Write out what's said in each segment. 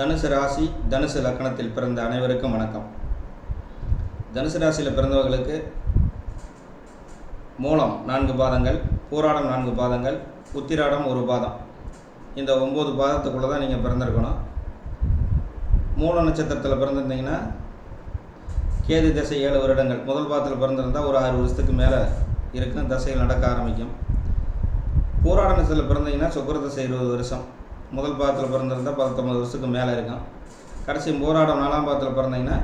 தனுசு ராசி தனுசு லக்கணத்தில் பிறந்த அனைவருக்கும் வணக்கம். தனுசு ராசியில் பிறந்தவர்களுக்கு மூலம் நான்கு பாதங்கள் பூராடம் நான்கு பாதங்கள் உத்திராடம் ஒரு பாதம். இந்த ஒம்பது பாதத்துக்குள்ளே தான் நீங்கள் பிறந்திருக்கணும். மூல நட்சத்திரத்தில் பிறந்திருந்தீங்கன்னா கேது திசை ஏழு வருடங்கள். முதல் பாதத்தில் பிறந்திருந்தால் ஒரு ஆறு வருஷத்துக்கு மேலே இருக்கும் தசைகள் நடக்க ஆரம்பிக்கும். பூராட நட்சத்திரத்தில் பிறந்தீங்கன்னா சுக்கரதசை இருபது வருஷம். முதல் பாதத்தில் பிறந்திருந்தால் பத்தொம்பது வருஷத்துக்கு மேலே இருக்கும். கடைசி போராடம் நாலாம் பாதத்தில் பிறந்தீங்கன்னா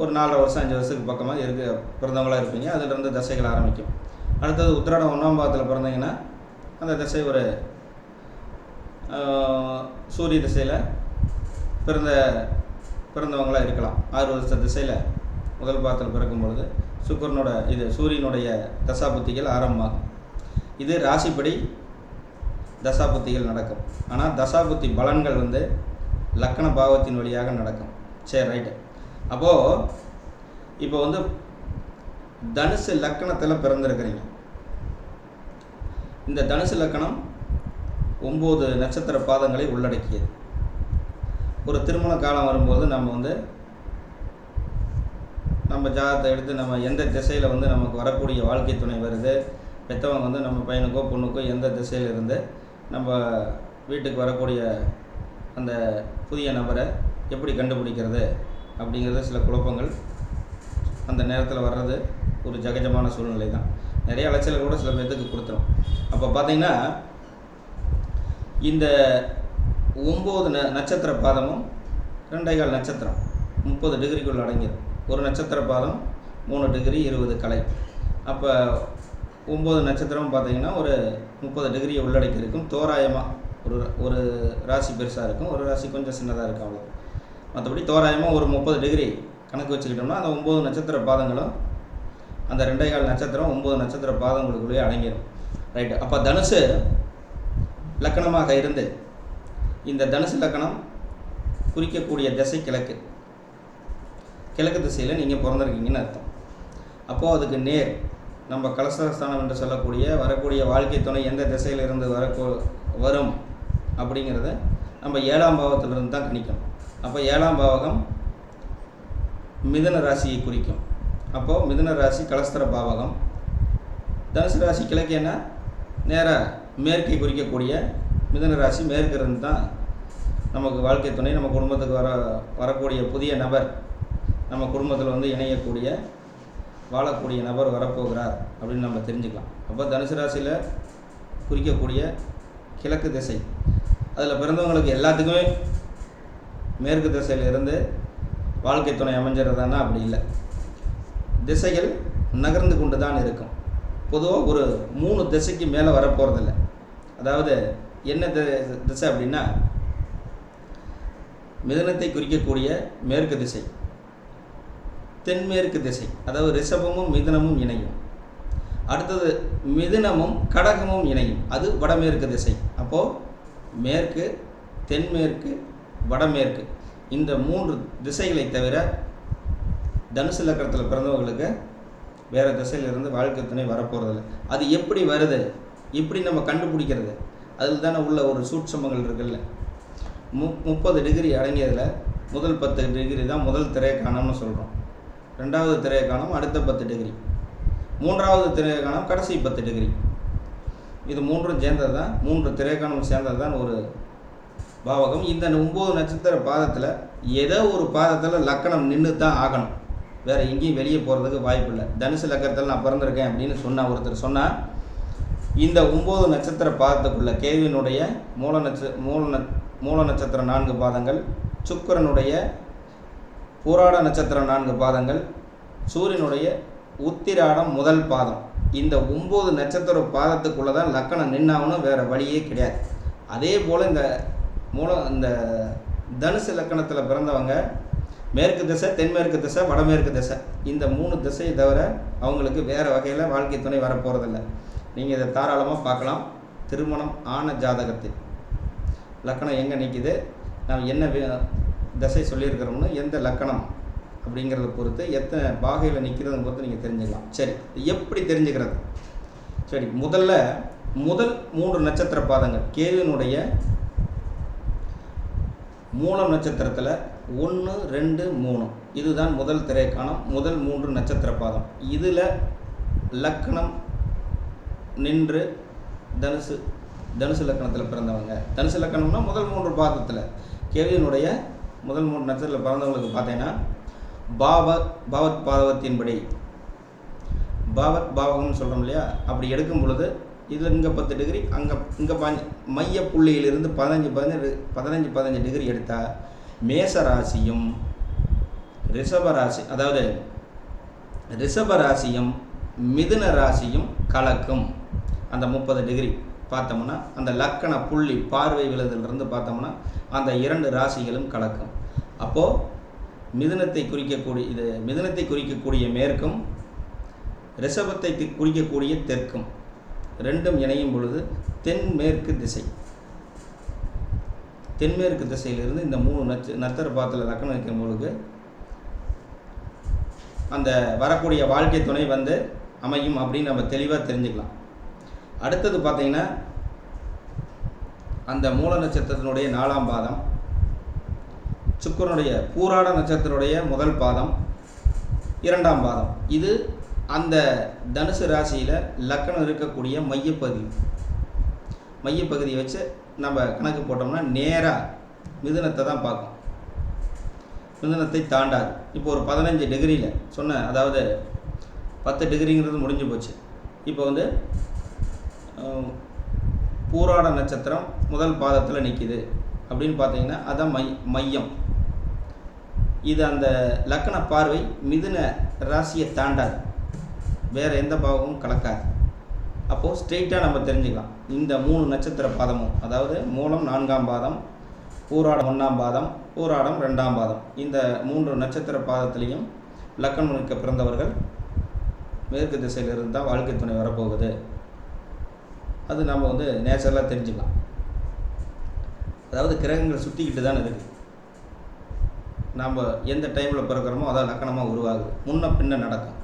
ஒரு நாலரை வருஷம் அஞ்சு வருஷத்துக்கு பக்கமாக இருக்க பிறந்தவங்களாக இருப்பீங்க. அதிலிருந்து தசைகள் ஆரம்பிக்கும். அடுத்தது உத்திராடம் ஒன்றாம் பாதத்தில் பிறந்தீங்கன்னா அந்த திசை ஒரு சூரிய திசையில் பிறந்த பிறந்தவங்களாக இருக்கலாம். ஆறு வருஷ திசையில் முதல் பாதத்தில் பிறக்கும் பொழுது சுக்கரனோட இது சூரியனுடைய தசாபுத்திகள் ஆரம்பமாகும். இது ராசிப்படி தசாபுத்திகள் நடக்கும். ஆனால் தசாபுத்தி பலன்கள் வந்து லக்கண பாவத்தின் வழியாக நடக்கும். சரி ரைட்டு அப்போது இப்போ வந்து தனுசு லக்கணத்தில் பிறந்திருக்கிறீங்க. இந்த தனுசு லக்கணம் ஒம்பது நட்சத்திர பாதங்களை உள்ளடக்கியது. ஒரு திருமண காலம் வரும்போது நம்ம வந்து நம்ம ஜாதகத்தை எடுத்து நம்ம எந்த திசையில் வந்து நமக்கு வரக்கூடிய வாழ்க்கை துணை வருது பெற்றவங்க வந்து நம்ம பையனுக்கோ பொண்ணுக்கோ எந்த திசையில் இருந்து நம்ம வீட்டுக்கு வரக்கூடிய அந்த புதிய நபரை எப்படி கண்டுபிடிக்கிறது அப்படிங்கிறது சில குழப்பங்கள் அந்த நேரத்தில் வர்றது ஒரு ஜகஜமான சூழ்நிலை தான். நிறைய அலைச்சல்கள் கூட சில பேர்த்துக்கு கொடுத்துரும். அப்போ பார்த்தீங்கன்னா இந்த ஒம்பது ந நட்சத்திர பாதமும் ரெண்டைகால் நட்சத்திரம் முப்பது டிகிரிக்குள் அடங்கிடும் ஒரு நட்சத்திர பாதம் மூணு டிகிரி இருபது கலை. அப்போ ஒம்பது நட்சத்திரம் பார்த்தீங்கன்னா ஒரு முப்பது டிகிரியை உள்ளடக்கி இருக்கும் தோராயமாக ஒரு ஒரு ராசி பெருசாக இருக்கும். ஒரு ராசி கொஞ்சம் சின்னதாக இருக்கும் அவ்வளோ மற்றபடி தோராயமாக ஒரு முப்பது டிகிரி கணக்கு வச்சுக்கிட்டோம்னா அந்த ஒம்பது நட்சத்திர பாதங்களும் அந்த ரெண்டே கால் நட்சத்திரம் ஒம்பது நட்சத்திர பாதங்களுக்குள்ளேயே அடங்கிடும் ரைட்டு அப்போ தனுசு லக்கணமாக இருந்து இந்த தனுசு லக்கணம் குறிக்கக்கூடிய திசை கிழக்கு. கிழக்கு திசையில் நீங்கள் பிறந்திருக்கீங்கன்னு அர்த்தம். அப்போது அதுக்கு நேர் நம்ம கலசஸ்தானம் என்று சொல்லக்கூடிய வரக்கூடிய வாழ்க்கை துணை எந்த திசையிலிருந்து வரக்கூ வரும் அப்படிங்கிறத நம்ம ஏழாம் பாவத்திலிருந்து தான் கணிக்கணும். அப்போ ஏழாம் பாவகம் மிதுன ராசியை குறிக்கும். அப்போது மிதுன ராசி கலஸ்தர பாவகம். தனுசு ராசி கிழக்கேன்னா நேராக மேற்கை குறிக்கக்கூடிய மிதுன ராசி மேற்கு தான் நமக்கு வாழ்க்கை துணை நம்ம குடும்பத்துக்கு வர வரக்கூடிய புதிய நபர் நம்ம குடும்பத்தில் வந்து இணையக்கூடிய வாழக்கூடிய நபர் வரப்போகிறார் அப்படின்னு நம்ம தெரிஞ்சுக்கலாம். அப்போ தனுசு ராசியில் குறிக்கக்கூடிய கிழக்கு திசை. அதில் பிறந்தவங்களுக்கு எல்லாத்துக்குமே மேற்கு திசையில் இருந்து வாழ்க்கை துணை அமைஞ்சிருந்தானா அப்படி இல்லை. திசைகள் நகர்ந்து கொண்டு தான் இருக்கும். பொதுவாக ஒரு மூணு திசைக்கு மேலே வரப்போகிறதில்ல அதாவது என்ன திசை அப்படின்னா மிதனத்தை குறிக்கக்கூடிய மேற்கு திசை. தென்மேற்கு திசை அதாவது ரிஷபமும் மிதுனமும் இணையும். அடுத்தது மிதுனமும் கடகமும் இணையும். அது வடமேற்கு திசை. அப்போது மேற்கு தென்மேற்கு வடமேற்கு. இந்த மூன்று திசைகளை தவிர தனுசு லக்கணத்தில் பிறந்தவங்களுக்கு வேறு திசையிலிருந்து வாழ்க்கை துணை வரப்போகிறதில்ல அது எப்படி வருது? எப்படி நம்ம கண்டுபிடிக்கிறது. அதில் தானே உள்ள ஒரு சூட்சமங்கள் இருக்குல்ல. மு முப்பது டிகிரி அடங்கியதில் முதல் பத்து டிகிரி தான் முதல் திரைக்கானம்னு சொல்கிறோம் ரெண்டாவது திரைக்காணம் அடுத்த பத்து டிகிரி மூன்றாவது திரைக்காணம் கடைசி பத்து டிகிரி இது மூன்றும் சேர்ந்தது தான். மூன்று திரைக்காணம் சேர்ந்தது தான் ஒரு பாவகம். இந்த ஒம்பது நட்சத்திர பாதத்தில் ஏதோ ஒரு பாதத்தில் லக்கணம் நின்று தான் ஆகணும். வேறு எங்கேயும் வெளியே போகிறதுக்கு வாய்ப்பு இல்லை. தனுசு லக்கத்தில் நான் பிறந்திருக்கேன் அப்படின்னு சொன்ன ஒருத்தர் சொன்னால் இந்த ஒம்பது நட்சத்திர பாதத்துக்குள்ள கேவினுடைய மூல நட்ச மூல ந மூல நட்சத்திரம் நான்கு பாதங்கள் சுக்கரனுடைய பூராட நட்சத்திரம் நான்கு பாதங்கள் சூரியனுடைய உத்திராடம் முதல் பாதம். இந்த ஒம்பது நட்சத்திர பாதத்துக்குள்ளே தான் லக்கணம் நின்னாகணும் வேறு வழியே கிடையாது. அதே போல் இந்த மூலம் இந்த தனுசு லக்கணத்தில் பிறந்தவங்க மேற்கு திசை தென்மேற்கு திசை வடமேற்கு திசை இந்த மூணு திசையை தவிர அவங்களுக்கு வேறு வகையில் வாழ்க்கை துணை வரப்போகிறதில்ல நீங்கள் இதை தாராளமாக பார்க்கலாம். திருமணம் ஆன ஜாதகத்தில் லக்கணம் எங்கே நிற்கிது நாம் என்ன தசை சொல்லியிருக்கிறோம்னு எந்த லக்கணம் அப்படிங்கிறத பொறுத்து எத்தனை பாகையில் நிற்கிறத பொறுத்து நீங்கள் தெரிஞ்சுக்கலாம். சரி எப்படி தெரிஞ்சுக்கிறது? சரி முதல்ல முதல் மூன்று நட்சத்திர பாதங்கள். கேதுவினுடைய மூலம் நட்சத்திரத்தில் ஒன்று ரெண்டு மூணு. இதுதான் முதல் திரைக்காணம் முதல் மூன்று நட்சத்திர பாதம். இதில் லக்கணம் நின்று தனுசு தனுசு லக்கணத்தில் பிறந்தவங்க. தனுசு லக்கணம்னா முதல் மூன்று பாதத்தில். கேவியனுடைய முதல் மூணு நட்சத்திரத்தில் பிறந்தவங்களுக்கு பார்த்தீங்கன்னா பாவ பாவத் பாதவத்தின்படி பாவத் பாவகம்னு சொல்கிறோம் இல்லையா? அப்படி எடுக்கும் பொழுது இதில் இங்கே பத்து டிகிரி அங்கே இங்கே பாஞ்சு மைய புள்ளியிலிருந்து பதினஞ்சு பதினஞ்சு பதினஞ்சு பதினஞ்சு டிகிரி எடுத்தால் மேச ராசியும் ரிஷப ராசி அதாவது ரிஷப ராசியும் மிதுன ராசியும் கலக்கும். அந்த முப்பது டிகிரி பார்த்தோம்னா அந்த லக்கண புள்ளி பார்வை விலதிலிருந்து பார்த்தோம்னா அந்த இரண்டு ராசிகளும் கலக்கும். அப்போது மிதுனத்தை குறிக்கக்கூடிய இது மிதுனத்தை குறிக்கக்கூடிய மேற்கும் ரிஷபத்தை குறிக்கக்கூடிய தெற்கும். ரெண்டும் இணையும் பொழுது தென்மேற்கு திசை. தென்மேற்கு திசையிலிருந்து இந்த மூணு நட்ச நட்சத்திர லக்கணம் வைக்கும் பொழுது அந்த வரக்கூடிய வாழ்க்கை துணை வந்து அமையும் அப்படின்னு நம்ம தெளிவாக தெரிஞ்சுக்கலாம். அடுத்தது பார்த்தீங்கன்னா அந்த மூல நட்சத்திரத்தினுடைய நாலாம் பாதம் சுக்கரனுடைய பூராட நட்சத்திரனுடைய முதல் பாதம் இரண்டாம் பாதம். இது அந்த தனுசு ராசியில் லக்கணம் இருக்கக்கூடிய மையப்பகுதி. மையப்பகுதியை வச்சு நம்ம கணக்கு போட்டோம்னா நேராக மிதுனத்தை தான் பார்க்கும். மிதுனத்தை தாண்டாது. இப்போ ஒரு பதினஞ்சு டிகிரியில் சொன்ன அதாவது பத்து டிகிரிங்கிறது முடிஞ்சு போச்சு. இப்போ வந்து பூராட நட்சத்திரம் முதல் பாதத்தில் நிற்கிது அப்படின்னு பார்த்தீங்கன்னா அதான் மை மையம். இது அந்த லக்கண பார்வை மிதுன ராசியை தாண்டாது. வேறு எந்த பாவமும் கலக்காது. அப்போது ஸ்ட்ரெயிட்டாக நம்ம தெரிஞ்சுக்கலாம். இந்த மூணு நட்சத்திர பாதமும் அதாவது மூலம் நான்காம் பாதம் பூராடம் ஒன்றாம் பாதம் பூராடம் ரெண்டாம் பாதம் இந்த மூன்று நட்சத்திர பாதத்திலையும் லக்கணம் பிறந்தவர்கள் மேற்கு திசையிலிருந்து தான் வாழ்க்கை துணை வரப்போகுது. அது நம்ம வந்து நேச்சுரலாக தெரிஞ்சுக்கலாம். அதாவது கிரகங்கள் சுற்றிக்கிட்டு தான் இருக்குது நாம் எந்த டைமில் பிறக்கிறோமோ அதான் லக்கணமாக உருவாகுது. முன்ன பின்ன நடக்கும்.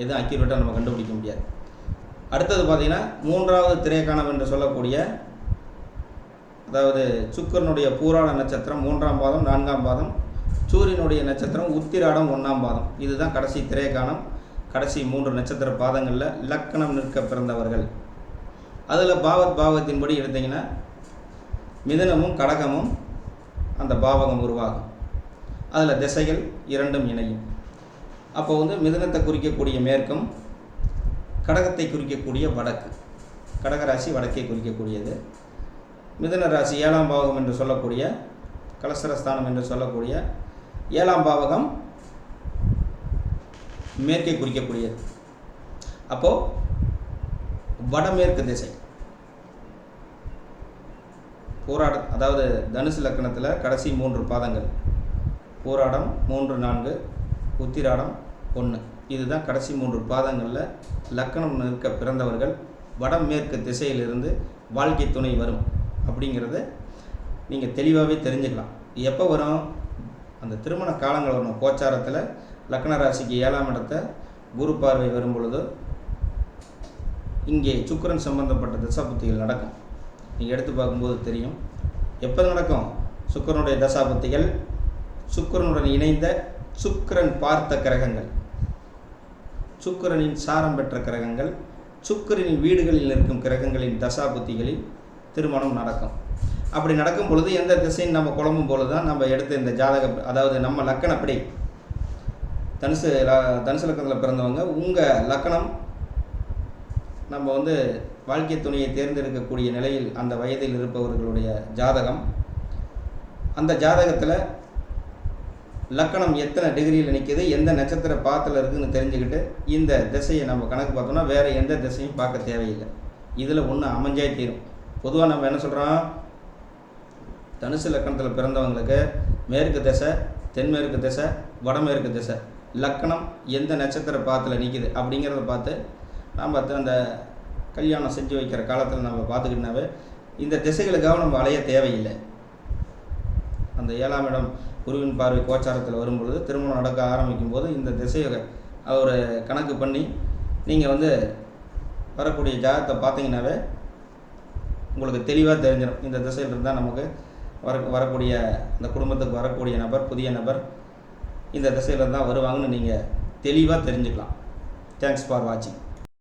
எதுவும் அக்யூரேட்டாக நம்ம கண்டுபிடிக்க முடியாது. அடுத்தது பார்த்திங்கன்னா மூன்றாவது திரைக்காணம் என்று சொல்லக்கூடிய அதாவது சுக்கரனுடைய பூராட நட்சத்திரம் மூன்றாம் பாதம் நான்காம் பாதம் சூரியனுடைய நட்சத்திரம் உத்திராடம் ஒன்றாம் பாதம். இதுதான் கடைசி திரைக்காணம். கடைசி மூன்று நட்சத்திர பாதங்களில் லக்கணம் நிற்க பிறந்தவர்கள். அதில் பாவத் பாவத்தின்படி எடுத்தீங்கன்னா மிதனமும் கடகமும் அந்த பாவகம் உருவாகும். அதில் திசைகள் இரண்டும் இணையும். அப்போ வந்து மிதுனத்தை குறிக்கக்கூடிய மேற்கும் கடகத்தை குறிக்கக்கூடிய வடக்கு. கடகராசி வடக்கே குறிக்கக்கூடியது. மிதன ராசி ஏழாம் பாவகம் என்று சொல்லக்கூடிய கலசரஸ்தானம் என்று சொல்லக்கூடிய ஏழாம் பாவகம் மேற்கை குறிக்கக்கூடியது. அப்போது வடமேற்கு திசை. போராட அதாவது தனுசு லக்கணத்தில் கடைசி மூன்று பாதங்கள். போராடம் மூன்று நான்கு உத்திராடம் ஒன்று இதுதான் கடைசி மூன்று பாதங்களில் லக்கணம் நிற்க பிறந்தவர்கள் வடமேற்கு திசையிலிருந்து வாழ்க்கை துணை வரும். அப்படிங்கிறத நீங்கள் தெளிவாகவே தெரிஞ்சுக்கலாம். எப்போ வரும்? அந்த திருமண காலங்கள் வரும். கோச்சாரத்தில் லக்ன ராசிக்கு ஏழாம் இடத்த குரு பார்வை வரும் பொழுது இங்கே சுக்கரன் சம்பந்தப்பட்ட திசாபுத்திகள் நடக்கும். நீங்கள் எடுத்து பார்க்கும்போது தெரியும். எப்போ நடக்கும்? சுக்கிரனுடைய தசாபத்திகள் சுக்கரனுடன் இணைந்த சுக்கிரன் பார்த்த கிரகங்கள். சுக்கிரனின் சாரம் பெற்ற கிரகங்கள் சுக்கிரனின் வீடுகளில் இருக்கும் கிரகங்களின் தசாபுத்திகளில் திருமணம் நடக்கும். அப்படி நடக்கும் பொழுது எந்த திசையும் நம்ம குழம்பும் பொழுது தான் நம்ம எடுத்த இந்த ஜாதக அதாவது நம்ம லக்கணப்படி தனுசு தனுசு லக்கணத்தில் பிறந்தவங்க உங்கள் லக்கணம் நம்ம வந்து வாழ்க்கை துணையை தேர்ந்தெடுக்கக்கூடிய நிலையில் அந்த வயதில் இருப்பவர்களுடைய ஜாதகம். அந்த ஜாதகத்தில் லக்கணம் எத்தனை டிகிரியில் நிற்கிது எந்த நட்சத்திர பாத்தில் இருக்குதுன்னு தெரிஞ்சுக்கிட்டு இந்த திசையை நம்ம கணக்கு பார்த்தோம்னா வேறு எந்த திசையும் பார்க்க தேவையில்லை. இதில் ஒன்று அமைஞ்சே தீரும். பொதுவாக நம்ம என்ன சொல்கிறோம் தனுசு லக்கணத்தில் பிறந்தவங்களுக்கு மேற்கு திசை தென்மேற்கு திசை வடமேற்கு திசை. லக்கணம் எந்த நட்சத்திர பாத்தில் நிற்கிது அப்படிங்கிறத பார்த்து நாம் அந்த கல்யாணம் செஞ்சு வைக்கிற காலத்தில் நம்ம பார்த்துக்கிட்டனாவே இந்த திசைகளுக்காக நம்ம அலைய தேவையில்லை. அந்த ஏழாம் இடம் குருவின் பார்வை கோச்சாரத்தில் வரும்பொழுது திருமணம் நடக்க ஆரம்பிக்கும் போது இந்த திசையை அவர் கணக்கு பண்ணி நீங்கள் வந்து வரக்கூடிய ஜாதகத்தை பார்த்தீங்கன்னாவே உங்களுக்கு தெளிவாக தெரிஞ்சிடும். இந்த திசையில் இருந்தால் நமக்கு வர வரக்கூடிய அந்த குடும்பத்துக்கு வரக்கூடிய நபர் புதிய நபர் இந்த திசையில் தான் வருவாங்கன்னு நீங்கள் தெளிவாக தெரிஞ்சுக்கலாம். தேங்க்ஸ் ஃபார் வாட்சிங்